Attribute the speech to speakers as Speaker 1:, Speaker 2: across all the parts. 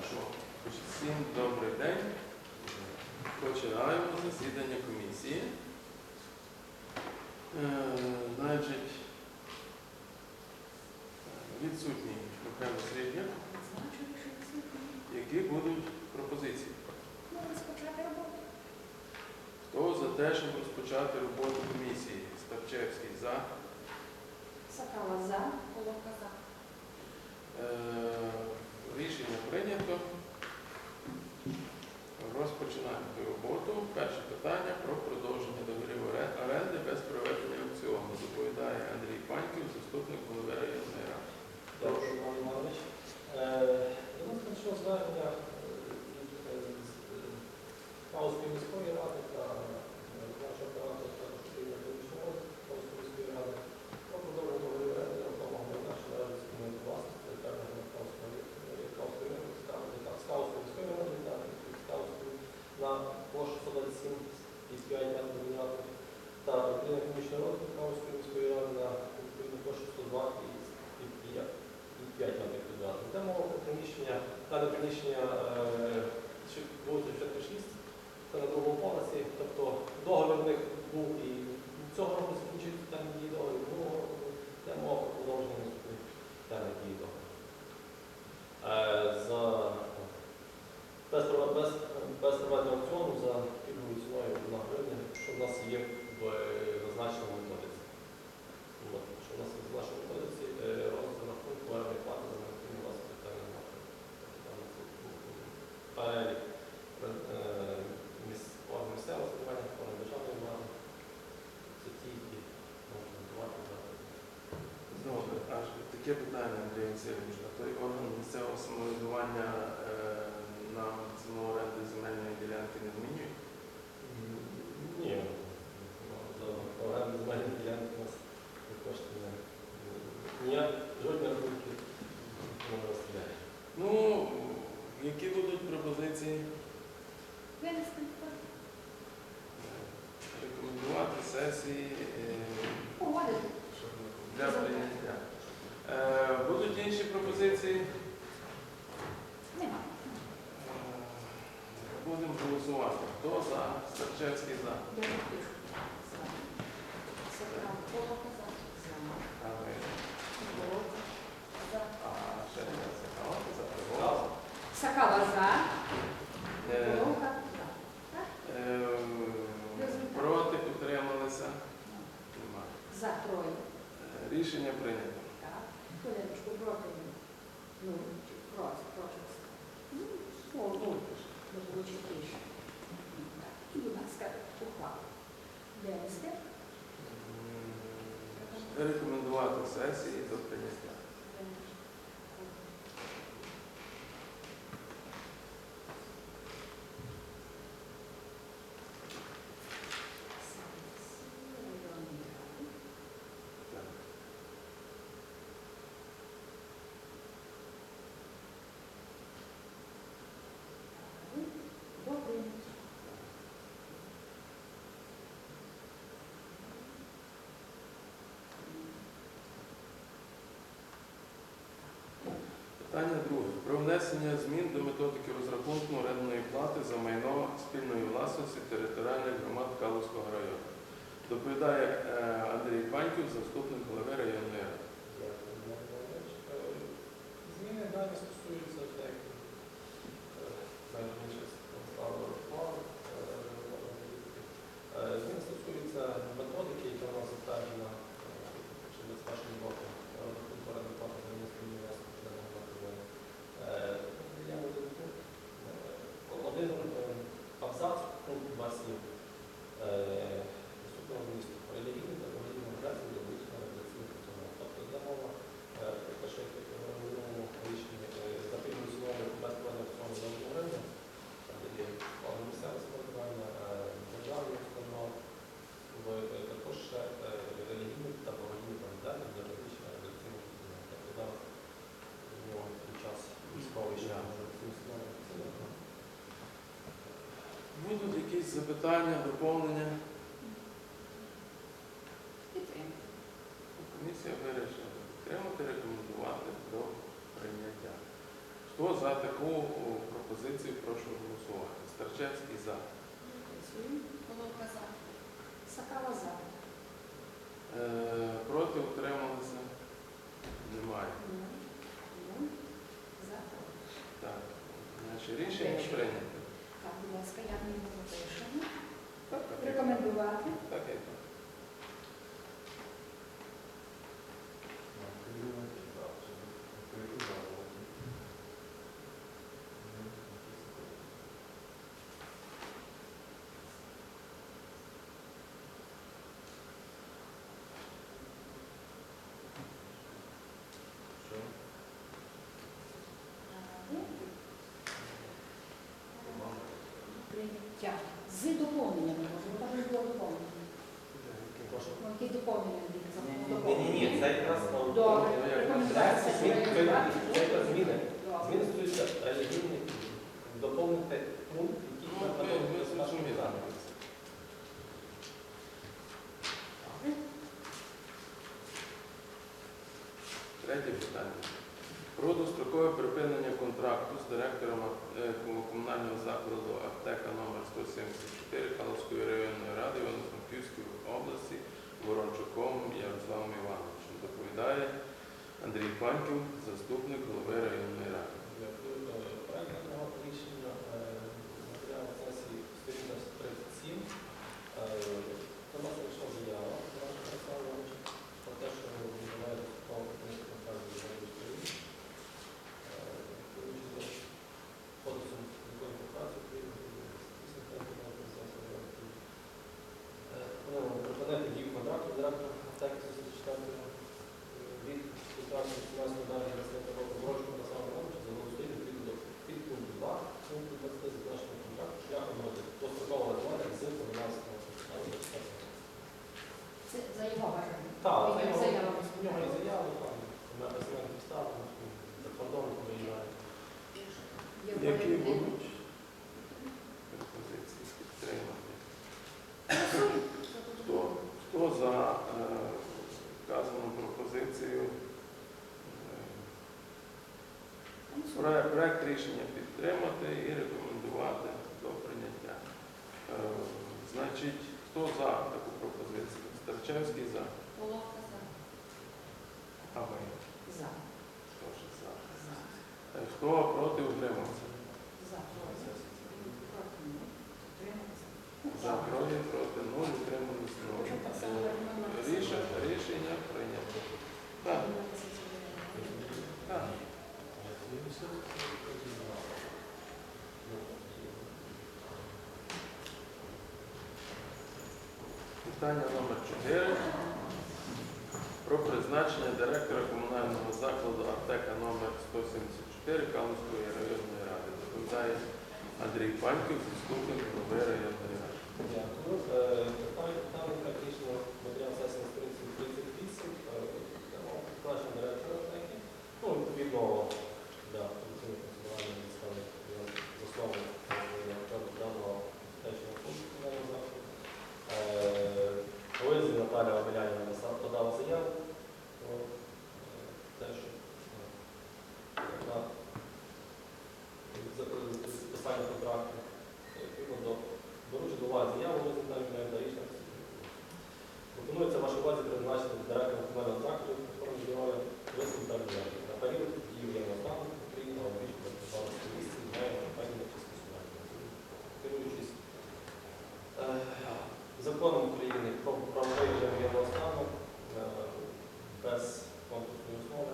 Speaker 1: Всім добрий день. Починаємо засідання комісії. Е, значить, відсутній Михайло Срібня. які будуть пропозиції. Хто за те, щоб розпочати роботу комісії? Старчевський за.
Speaker 2: Сакала за, Головка за.
Speaker 1: Е, Рішення прийнято. Розпочинаємо роботу. Перше питання про продовження договорів оренди без проведення. Таке питання, Андрій Васильович, а той орган місцевого самоврядування е, на ціну оренди земельної ділянки не змінює?
Speaker 3: Ні. Ну, Оренда земельної ділянки у нас кошти не жодні рахунки не розстріляє.
Speaker 1: Ну, які будуть пропозиції? 주셔야 드립니다. 네.
Speaker 2: process
Speaker 1: Питання друге. Про внесення змін до методики розрахунку орендної плати за майно спільної власності територіальних громад Калуського району. Доповідає е, Андрій Паньків, заступник голови району. запитання, доповнення?
Speaker 2: Підтримати.
Speaker 1: Комісія вирішила підтримати, рекомендувати до прийняття. Хто
Speaker 3: за таку пропозицію прошу голосувати? Старчевський за.
Speaker 4: Головка за.
Speaker 2: Сакала за.
Speaker 3: Е, проти утрималися? Немає.
Speaker 2: За.
Speaker 3: Так. Значить, рішення прийнято.
Speaker 2: Будь ласка, я не запишемо. Рекомендувати.
Speaker 3: Так, як
Speaker 2: Прийняття. З доповненнями, не було доповнення. Ну.
Speaker 1: Ні, ні, ні, це якраз ну,
Speaker 2: Добре,
Speaker 3: Ну,
Speaker 2: рекомендація.
Speaker 1: Зміни,
Speaker 2: проєктувати.
Speaker 1: це якраз зміни. Зміни стосуються релігійних доповнити пункт, який
Speaker 3: Ну,
Speaker 1: ми
Speaker 3: зрозуміли. Третє питання. Про дострокове припинення контракту з директором е, комунального закладу аптека номер 174 Каловської районної ради Івано-Франківської області Ворончуком Ярославом Івановичем. Доповідає Андрій Паньків, заступник голови районної ради.
Speaker 1: Дякую. Е, Проект даного рішення е, матеріал сесії сторінка 37. Е, До нас прийшла заява нашого Олександровича про те, що ми вживаємо такого книжку контракту з Європейською Кодексом законів про працю України, припинити дію контракту з директором аптеки 174 від 15 далі 20 року Брочку та саме Ромовича заголосити відповідно до підпункту 2 пункту 20 зазначеного контракту шляхом дострокового регулювання з 11
Speaker 2: Це за його бажання.
Speaker 1: Так,
Speaker 2: Він
Speaker 1: це його-
Speaker 2: заяву
Speaker 1: у нього є заяви, там, на СМН підстави, за кордоном виїжджає.
Speaker 2: Є
Speaker 3: Які
Speaker 2: проєкти.
Speaker 3: будуть пропозиції підтримати? Хто, хто за е, вказану пропозицію? Е, проект, проект рішення підтримати і рекомендувати до прийняття. Е, значить, хто за таку пропозицію? Старчевський за.
Speaker 4: Головка за.
Speaker 3: А?
Speaker 2: За.
Speaker 3: Теж за.
Speaker 2: За.
Speaker 3: Е, Хто проти утримався?
Speaker 2: За. Проти.
Speaker 3: За троє проти нуль, утримались нуль. Рішення, рішення прийнято. Так, так. Питання номер 4. Про призначення директора комунального закладу аптека номер 174 Калузької районної ради. Доповідає Андрій Паньків, заступник голови районної ради.
Speaker 1: Дякую. Е, питання- Даний проект рішення матеріал сесії на 38. е. Ну, відповідно, для офіційного функціонування відстави в основу даного аптечного пункту комунального закладу. Е, Лизі Наталя Омелянівна наса- подала заяву про е, те, що е, на за- е, підписання контракту е, відповідно до доручу до вас заяву Лизі Наталі Омелянівни та рішення. Пропонується вашій увазі призначити директором комунального закладу формі здоров'я Лизі Наталі Омелянівни на період дії воєнного стану України на обіч до державної місці має певні скасування. Керуючись е, законом України про правовий режим воєнного стану е, без конкурсної основи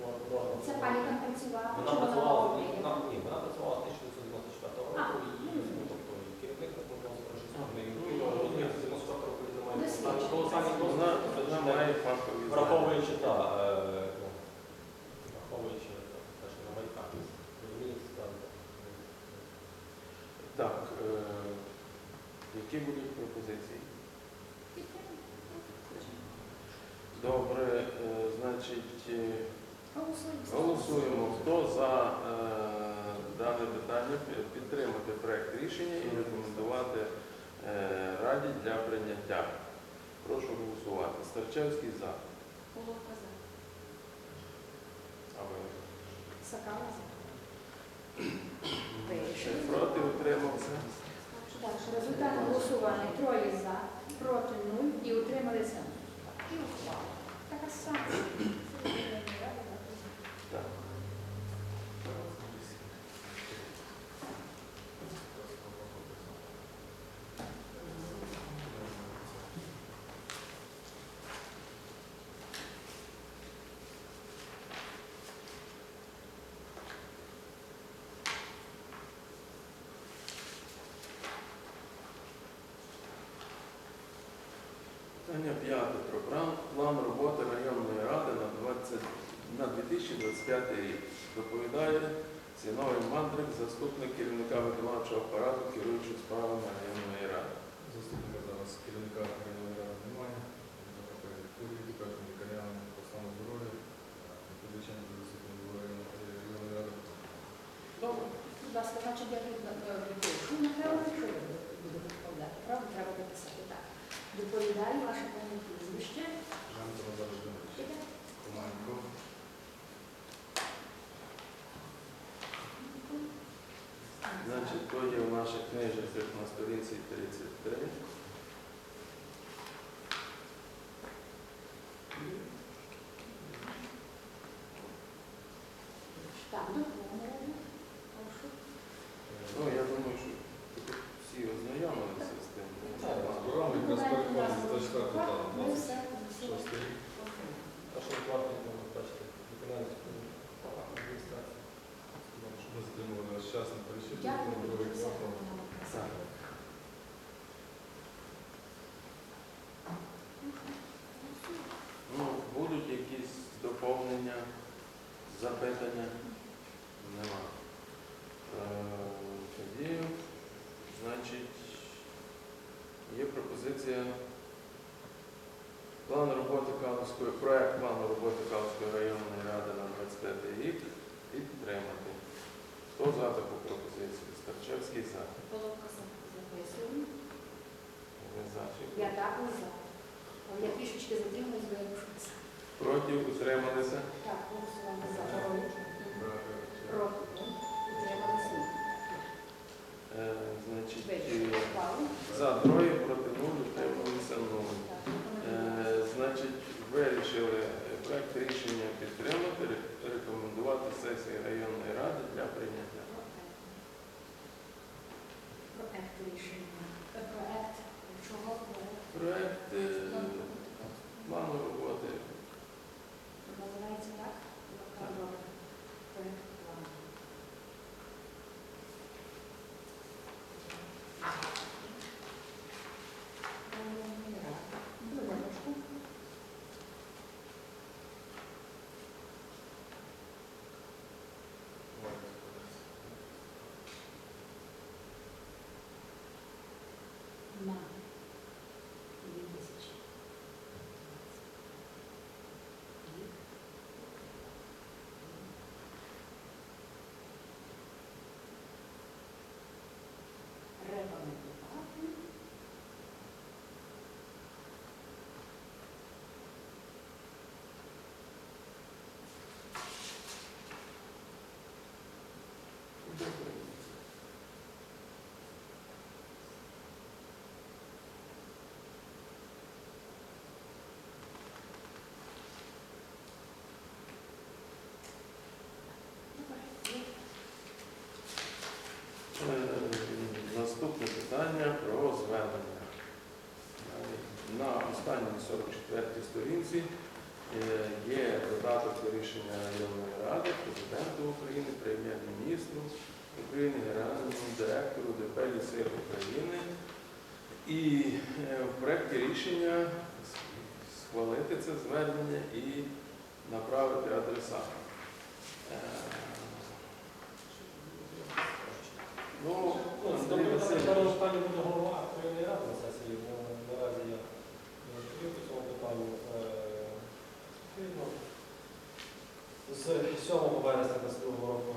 Speaker 1: мож- можна
Speaker 2: Це пані там працювала?
Speaker 1: Вона працювала вона, ні, вона працювала з 1994 року і
Speaker 2: ну,
Speaker 1: тобто і керівник сторони. І ну, і розумієте, з 94 року він немає
Speaker 2: Ну.
Speaker 1: Враховуючи та, е, ну, враховуючи та, на майках, так.
Speaker 3: Так, е, які будуть пропозиції? Добре, е, значить, е,
Speaker 2: Голосуємо.
Speaker 3: Хто за е, дане питання підтримати проект рішення і рекомендувати е, Раді для прийняття? Прошу голосувати. Старчевський за.
Speaker 4: Головка за.
Speaker 3: А ви?
Speaker 2: Сакала за.
Speaker 3: Проти утримався.
Speaker 2: Так, результат голосування троє за, проти нуль і утрималися. І ухвала. Така сама.
Speaker 3: Так. Питання п'яте про план, план роботи районної ради на 20, На 2025 рік. Доповідає Зіновий Мандрик, заступник керівника виконавчого апарату, керуючий справами районної ради.
Speaker 5: Заступника зараз керівника районної ради немає. Відповіді лікарям по стану здоров'я. Відповідачем до заступника районної ради.
Speaker 3: Добре.
Speaker 2: Будь ласка, значить, я тут відпишу, напевно, що я відповідати. Правда, треба дописати так. Доповідаю ваше
Speaker 3: Значить, в наших книжицях на сторінці 33.
Speaker 2: Так, доповнення. Прошу.
Speaker 3: Ну, я думаю, що тут всі ознайомилися з тим.
Speaker 1: Так,
Speaker 5: Програма якраз переходить з 24 та
Speaker 2: Ми все, всі
Speaker 5: 26 рік.
Speaker 1: А що платить, ну, бачите, виконання адміністрації.
Speaker 5: Щоб ми затримували ваш час на переші.
Speaker 2: Дякую,
Speaker 5: другий
Speaker 2: все
Speaker 5: квартал.
Speaker 2: воно написано.
Speaker 3: Ну, будуть якісь доповнення, запитання? Нема. Е, Тоді, значить, є пропозиція план роботи Калуської, проект плану роботи Калуської районної ради на 25 рік і підтримати. Хто за таку пропозицію? Старчевський за.
Speaker 4: Головка за.
Speaker 2: Записую.
Speaker 3: Ви за. чи
Speaker 2: Я також за. Але я трішечки затримуюсь, бо я писати.
Speaker 3: Проти утрималися?
Speaker 2: Так, голосуємо за.
Speaker 3: 44 сторінці е, є додаток до рішення районної ради, президенту України, прем'єр-міністру України, генеральному директору ДП «Ліси України. І е, в проєкті рішення схвалити це звернення і направити адресатам. Ну,
Speaker 1: Ну,
Speaker 3: Андрій Васильович.
Speaker 1: зараз питання буде голова районної ради на сесії, бо наразі я не розповів по цьому питанню. Е, Відповідно, з 7 вересня 22 року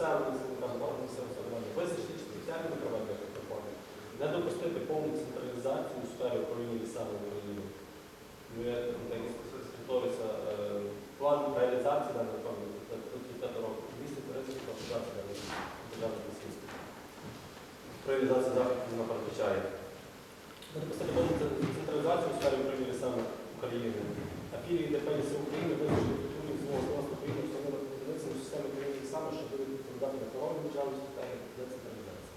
Speaker 1: місцевими органів місцевого визначити спеціальними проведення реформи, не допустити повну централізацію у сфері управління. Ну, так готується план реалізації даної реформи до 35 року. Місце ризик консультації даної державної лісів. Реалізація заходів вона передбачає. Не допустити повну централізацію у сфері управління лісами України. А пільги ДП України визначені культурні змоги власної України одиницями системи управління лісами, що на охорону державності та децентралізації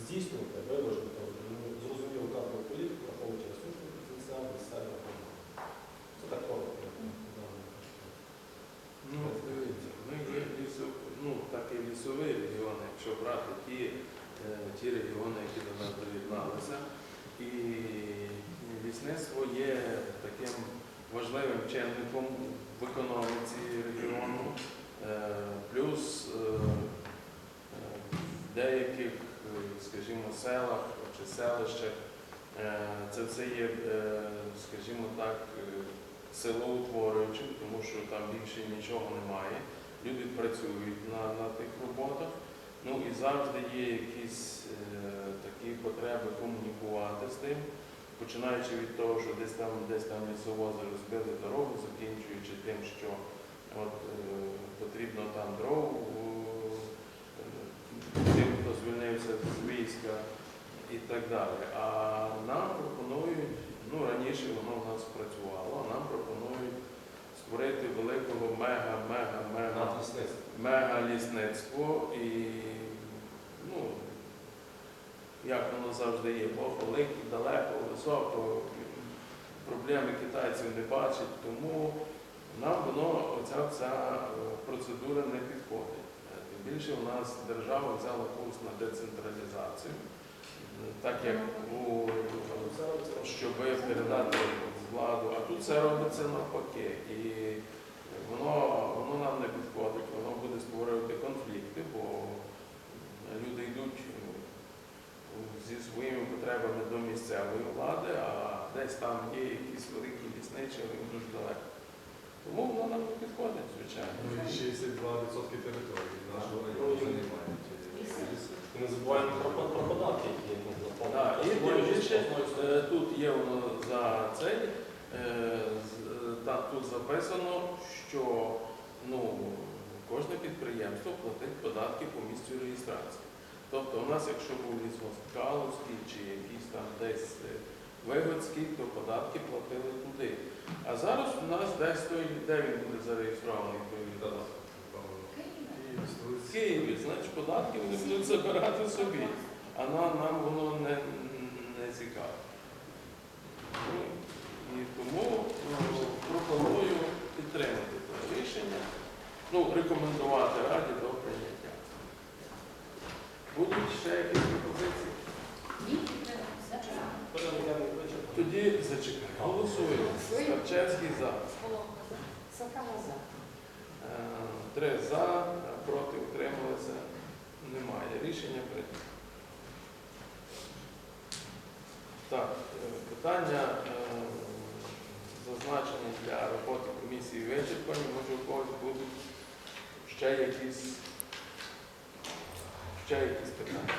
Speaker 1: здійснювати виважену та зрозумілу кадрову політику, враховуючи ресурсний потенціал місцевого громади. Це так коротко.
Speaker 3: Ну, дивіться, ми є лісо, ну, так і лісові регіони, якщо брати ті, е, ті регіони, які до нас доєдналися. І лісництво є таким важливим чинником в економіці регіону. Деяких, е, скажімо, селах чи селищах е, це все є, е, скажімо так, е, селоутворюючим, тому що там більше нічого немає. Люди працюють на, на тих роботах. Ну і завжди є якісь такі потреби комунікувати з тим, починаючи від того, що десь там, десь там лісовози розбили дорогу, закінчуючи тим, що от, потрібно там хто звільнився з війська і так далі. А нам пропонують, ну раніше воно в нас працювало, нам пропонують створити великого мега, мега,
Speaker 1: лісництво.
Speaker 3: і ну, як воно завжди є, Бог великий, далеко, високо, проблеми китайців не бачить, тому нам воно оця вся е, процедура не підходить. Більше у нас держава взяла курс на децентралізацію, так як у щоб передати владу, а тут це робиться навпаки. І воно, воно нам не підходить, воно буде створювати конфлікти, бо люди йдуть е, зі своїми потребами до місцевої влади, а десь там є якісь великі лісничі, вони дуже далеко. Тому воно нам не підходить, звичайно.
Speaker 5: Ну і 62% території нашого району займають.
Speaker 1: не забуваємо про, про податки, які ну,
Speaker 3: Так, і тим більше е, тут є воно за цей, е, з- е, та- тут записано, що ну, кожне підприємство платить податки по місцю реєстрації. Тобто у нас, якщо був лісгосп Калузький чи якийсь там десь е, Вигодський, то податки платили туди. А зараз у нас десь той, де він буде зареєстрований?
Speaker 5: Київ,
Speaker 3: В. Києві, значить податки вони будуть забирати собі, а нам, нам воно не, не цікаво. І тому ну, пропоную підтримати це рішення, ну, рекомендувати Раді до прийняття. Будуть ще якісь пропозиції? Тоді зачекай. Голосуємо. Скарчевський за.
Speaker 4: Соломка
Speaker 2: за.
Speaker 3: Е, Три за, проти утрималися. Немає. Рішення прийнято. Так, е, питання е, зазначені для роботи комісії вичерпані. Може у когось будуть ще якісь, ще якісь питання.